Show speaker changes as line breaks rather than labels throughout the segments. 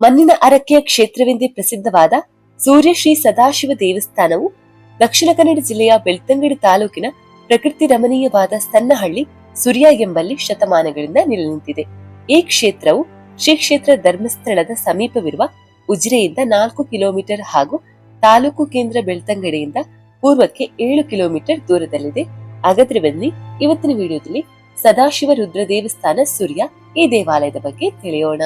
ಮಣ್ಣಿನ ಅರಕೆಯ ಕ್ಷೇತ್ರವೆಂದೇ ಪ್ರಸಿದ್ಧವಾದ ಸೂರ್ಯ ಶ್ರೀ ಸದಾಶಿವ ದೇವಸ್ಥಾನವು ದಕ್ಷಿಣ ಕನ್ನಡ ಜಿಲ್ಲೆಯ ಬೆಳ್ತಂಗಡಿ ತಾಲೂಕಿನ ಪ್ರಕೃತಿ ರಮಣೀಯವಾದ ಸಣ್ಣಹಳ್ಳಿ, ಸುರ್ಯ ಎಂಬಲ್ಲಿ ಶತಮಾನಗಳಿಂದ ನಿಲ್ಲುತ್ತಿದೆ ಈ ಕ್ಷೇತ್ರವು ಶ್ರೀ ಕ್ಷೇತ್ರ ಧರ್ಮಸ್ಥಳದ ಸಮೀಪವಿರುವ ಉಜಿರೆಯಿಂದ ನಾಲ್ಕು ಕಿಲೋಮೀಟರ್ ಹಾಗೂ ತಾಲೂಕು ಕೇಂದ್ರ ಬೆಳ್ತಂಗಡಿಯಿಂದ ಪೂರ್ವಕ್ಕೆ ಏಳು ಕಿಲೋಮೀಟರ್ ದೂರದಲ್ಲಿದೆ. ಹಾಗಾದ್ರೆ ಬನ್ನಿ ಇವತ್ತಿನ ವಿಡಿಯೋದಲ್ಲಿ ಸದಾಶಿವ ರುದ್ರ ದೇವಸ್ಥಾನ, ಸೂರ್ಯ ಈ ದೇವಾಲಯದ ಬಗ್ಗೆ ತಿಳಿಯೋಣ.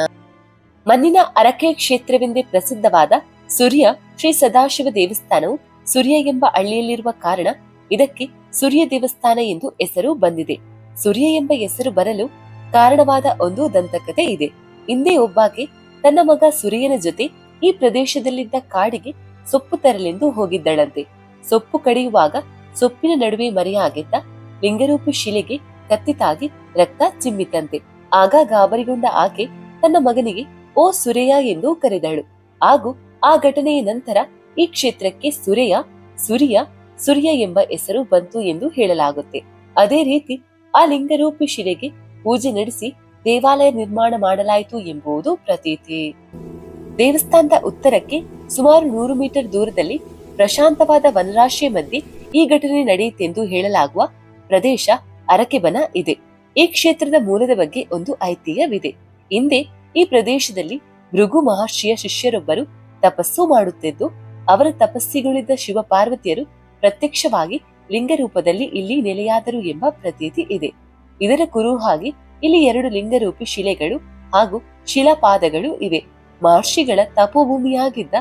ಮಣ್ಣಿನ ಅರಕೆ ಕ್ಷೇತ್ರವೆಂದೇ ಪ್ರಸಿದ್ಧವಾದ ಸೂರ್ಯ ಶ್ರೀ ಸದಾಶಿವ ದೇವಸ್ಥಾನವು ಸೂರ್ಯ ಎಂಬ ಹಳ್ಳಿಯಲ್ಲಿರುವ ಕಾರಣ ಇದಕ್ಕೆ ಸೂರ್ಯ ದೇವಸ್ಥಾನ ಎಂದು ಹೆಸರು ಬಂದಿದೆ. ಸೂರ್ಯ ಎಂಬ ಹೆಸರು ಬರಲು ಕಾರಣವಾದ ಒಂದು ದಂತಕತೆ ಇದೆ. ಹಿಂದೆ ಒಬ್ಬಾಕೆ ತನ್ನ ಮಗ ಸೂರ್ಯನ ಜೊತೆ ಈ ಪ್ರದೇಶದಲ್ಲಿದ್ದ ಕಾಡಿಗೆ ಸೊಪ್ಪು ತರಲೆಂದು ಹೋಗಿದ್ದಳಂತೆ. ಸೊಪ್ಪು ಕಡಿಯುವಾಗ ಸೊಪ್ಪಿನ ನಡುವೆ ಮರೆಯಾಗಿದ್ದ ಲಿಂಗರೂಪಿ ಶಿಲೆಗೆ ಕತ್ತಿತಾಗಿ ರಕ್ತ ಚಿಮ್ಮಿತಂತೆ. ಆಗ ಗಾಬರಿಗೊಂಡ ಆಕೆ ತನ್ನ ಮಗನಿಗೆ ಓ ಸುರೆಯ ಎಂದು ಕರೆದಳು. ಹಾಗೂ ಆ ಘಟನೆಯ ನಂತರ ಈ ಕ್ಷೇತ್ರಕ್ಕೆ ಸುರೆಯ, ಸುರಿಯ, ಸುರ್ಯ ಎಂಬ ಹೆಸರು ಬಂತು ಎಂದು ಹೇಳಲಾಗುತ್ತೆ. ಅದೇ ರೀತಿ ಆ ಲಿಂಗರೂಪಿ ಶಿಲೆಗೆ ಪೂಜೆ ನಡೆಸಿ ದೇವಾಲಯ ನಿರ್ಮಾಣ ಮಾಡಲಾಯಿತು ಎಂಬುದು ಪ್ರತೀತಿ. ದೇವಸ್ಥಾನದ ಉತ್ತರಕ್ಕೆ ಸುಮಾರು ನೂರು ಮೀಟರ್ ದೂರದಲ್ಲಿ ಪ್ರಶಾಂತವಾದ ವನರಾಶಿಯ ಮಧ್ಯೆ ಈ ಘಟನೆ ನಡೆಯಿತೆಂದು ಹೇಳಲಾಗುವ ಪ್ರದೇಶ ಅರಕೆಬನ ಇದೆ. ಈ ಕ್ಷೇತ್ರದ ಮೂಲದ ಬಗ್ಗೆ ಒಂದು ಐತಿಹ್ಯವಿದೆ. ಹಿಂದೆ ಈ ಪ್ರದೇಶದಲ್ಲಿ ಭೃಗು ಮಹರ್ಷಿಯ ಶಿಷ್ಯರೊಬ್ಬರು ತಪಸ್ಸು ಮಾಡುತ್ತಿದ್ದು, ಅವರ ತಪಸ್ಸಿಗಳಿದ್ದ ಶಿವ ಪಾರ್ವತಿಯರು ಪ್ರತ್ಯಕ್ಷವಾಗಿ ಲಿಂಗ ರೂಪದಲ್ಲಿ ಇಲ್ಲಿ ನೆಲೆಯಾದರು ಎಂಬ ಪ್ರತೀತಿ ಇದೆ. ಇದರ ಕುರುಹಾಗಿ ಇಲ್ಲಿ ಎರಡು ಲಿಂಗರೂಪಿ ಶಿಲೆಗಳು ಹಾಗೂ ಶಿಲಾಪಾದಗಳು ಇವೆ. ಮಹರ್ಷಿಗಳ ತಪೋಭೂಮಿಯಾಗಿದ್ದ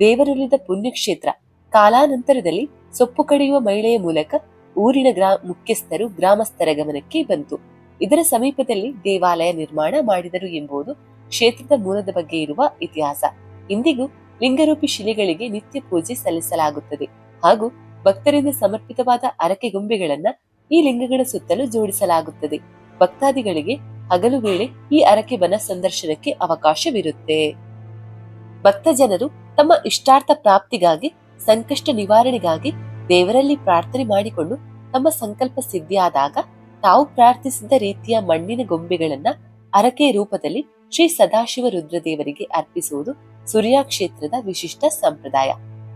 ದೇವರುಳಿದ ಪುಣ್ಯಕ್ಷೇತ್ರ ಕಾಲಾನಂತರದಲ್ಲಿ ಸೊಪ್ಪು ಕಡಿಯುವ ಮಹಿಳೆಯ ಮೂಲಕ ಊರಿನ ಗ್ರಾ ಮುಖ್ಯಸ್ಥರು ಗ್ರಾಮಸ್ಥರ ಗಮನಕ್ಕೆ ಬಂತು. ಇದರ ಸಮೀಪದಲ್ಲಿ ದೇವಾಲಯ ನಿರ್ಮಾಣ ಮಾಡಿದರು ಎಂಬುದು ಕ್ಷೇತ್ರದ ಮೂಲದ ಬಗ್ಗೆ ಇರುವ ಇತಿಹಾಸ. ಇಂದಿಗೂ ಲಿಂಗರೂಪಿ ಶಿಲೆಗಳಿಗೆ ನಿತ್ಯ ಪೂಜೆ ಸಲ್ಲಿಸಲಾಗುತ್ತದೆ. ಹಾಗೂ ಭಕ್ತರಿಂದ ಸಮರ್ಪಿತವಾದ ಅರಕೆ ಗೊಂಬೆಗಳನ್ನ ಈ ಲಿಂಗಗಳ ಸುತ್ತಲೂ ಜೋಡಿಸಲಾಗುತ್ತದೆ. ಭಕ್ತಾದಿಗಳಿಗೆ ಹಗಲು ವೇಳೆ ಈ ಅರಕೆ ಬನ ಸಂದರ್ಶನಕ್ಕೆ ಅವಕಾಶವಿರುತ್ತೆ. ಭಕ್ತ ಜನರು ತಮ್ಮ ಇಷ್ಟಾರ್ಥ ಪ್ರಾಪ್ತಿಗಾಗಿ, ಸಂಕಷ್ಟ ನಿವಾರಣೆಗಾಗಿ ದೇವರಲ್ಲಿ ಪ್ರಾರ್ಥನೆ ಮಾಡಿಕೊಂಡು ತಮ್ಮ ಸಂಕಲ್ಪ ಸಿದ್ಧಿಯಾದಾಗ ತಾವು ಪ್ರಾರ್ಥಿಸಿದ ರೀತಿಯ ಮಣ್ಣಿನ ಗೊಂಬೆಗಳನ್ನ ಅರಕೆ ರೂಪದಲ್ಲಿ ಶ್ರೀ ಸದಾಶಿವ ರುದ್ರದೇವರಿಗೆ ಅರ್ಪಿಸುವುದು ಸೂರ್ಯ ಕ್ಷೇತ್ರದ ವಿಶಿಷ್ಟ ಸಂಪ್ರದಾಯ.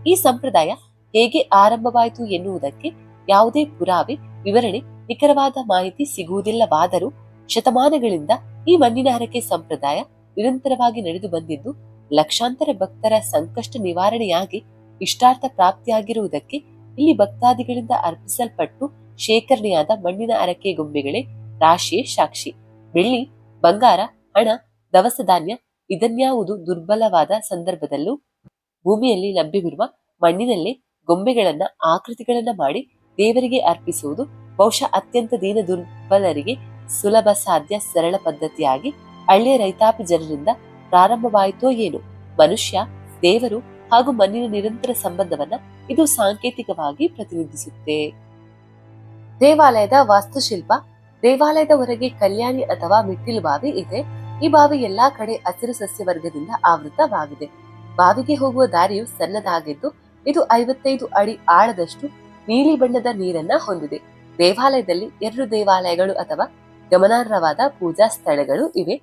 ಈ ಸಂಪ್ರದಾಯ ಹೇಗೆ ಆರಂಭವಾಯಿತು ಎನ್ನುವುದಕ್ಕೆ ಯಾವುದೇ ಪುರಾವೆ, ವಿವರಣೆ, ನಿಖರವಾದ ಮಾಹಿತಿ ಸಿಗುವುದಿಲ್ಲವಾದರೂ ಶತಮಾನಗಳಿಂದ ಈ ಮಣ್ಣಿನ ಹರಕೆ ಸಂಪ್ರದಾಯ ನಿರಂತರವಾಗಿ ನಡೆದು ಬಂದಿದ್ದು, ಲಕ್ಷಾಂತರ ಭಕ್ತರ ಸಂಕಷ್ಟ ನಿವಾರಣೆಯಾಗಿ ಇಷ್ಟಾರ್ಥ ಪ್ರಾಪ್ತಿಯಾಗಿರುವುದಕ್ಕೆ ಇಲ್ಲಿ ಭಕ್ತಾದಿಗಳಿಂದ ಅರ್ಪಿಸಲ್ಪಟ್ಟು ಶೇಖರಣೆಯಾದ ಮಣ್ಣಿನ ಅರಕೆ ಗೊಂಬೆಗಳೇ ರಾಶಿಯೇ ಸಾಕ್ಷಿ. ಬೆಳ್ಳಿ, ಬಂಗಾರ, ಹಣ, ದವಸ ಧಾನ್ಯ ಇದನ್ಯಾವುದು ದುರ್ಬಲವಾದ ಸಂದರ್ಭದಲ್ಲೂ ಭೂಮಿಯಲ್ಲಿ ಲಭ್ಯವಿರುವ ಮಣ್ಣಿನಲ್ಲೇ ಗೊಂಬೆಗಳನ್ನ ಆಕೃತಿಗಳನ್ನ ಮಾಡಿ ದೇವರಿಗೆ ಅರ್ಪಿಸುವುದು ಬಹುಶಃ ಅತ್ಯಂತ ದೀನ ದುರ್ಬಲರಿಗೆ ಸುಲಭ, ಸಾಧ್ಯ, ಸರಳ ಪದ್ಧತಿಯಾಗಿ ಹಳ್ಳಿಯ ರೈತಾಪಿ ಜನರಿಂದ ಪ್ರಾರಂಭವಾಯಿತೋ ಏನು. ಮನುಷ್ಯ, ದೇವರು ಹಾಗೂ ಮಣ್ಣಿನ ನಿರಂತರ ಸಂಬಂಧವನ್ನ ಇದು ಸಾಂಕೇತಿಕವಾಗಿ ಪ್ರತಿನಿಧಿಸುತ್ತೆ. ದೇವಾಲಯದ ವಾಸ್ತುಶಿಲ್ಪ, ದೇವಾಲಯದ ಹೊರಗೆ ಕಲ್ಯಾಣಿ ಅಥವಾ ಮಿಟ್ಟಿಲು ಬಾವಿ ಇದೆ. ಈ ಬಾವಿ ಎಲ್ಲಾ ಕಡೆ ಹಸಿರು ಸಸ್ಯವರ್ಗದಿಂದ ಆವೃತವಾಗಿದೆ. ಬಾವಿಗೆ ಹೋಗುವ ದಾರಿಯು ಸಣ್ಣದಾಗಿದ್ದು, ಇದು ಐವತ್ತೈದು ಅಡಿ ಆಳದಷ್ಟು ನೀಲಿ ಬಣ್ಣದ ನೀರನ್ನ ಹೊಂದಿದೆ. ದೇವಾಲಯದಲ್ಲಿ ಎರಡು ದೇವಾಲಯಗಳು ಅಥವಾ ಗಮನಾರ್ಹವಾದ ಪೂಜಾ ಸ್ಥಳಗಳು ಇವೆ.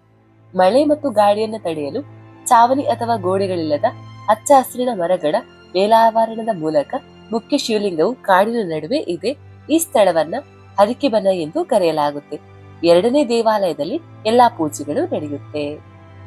ಮಳೆ ಮತ್ತು ಗಾಳಿಯನ್ನು ತಡೆಯಲು ಚಾವಣಿ ಅಥವಾ ಗೋಡೆಗಳಿಲ್ಲದ ಹಚ್ಚ ಹಸಿರಿನ ಮರಗಳ ಮೇಲಾವರಣದ ಮೂಲಕ ಮುಖ್ಯ ಶಿವಲಿಂಗವು ಕಾಡಿನ ನಡುವೆ ಇದೆ. ಈ ಸ್ಥಳವನ್ನ ಹರಿಕೆಬನ ಎಂದು ಕರೆಯಲಾಗುತ್ತೆ. ಎರಡನೇ ದೇವಾಲಯದಲ್ಲಿ ಎಲ್ಲಾ ಪೂಜೆಗಳು ನಡೆಯುತ್ತೆ.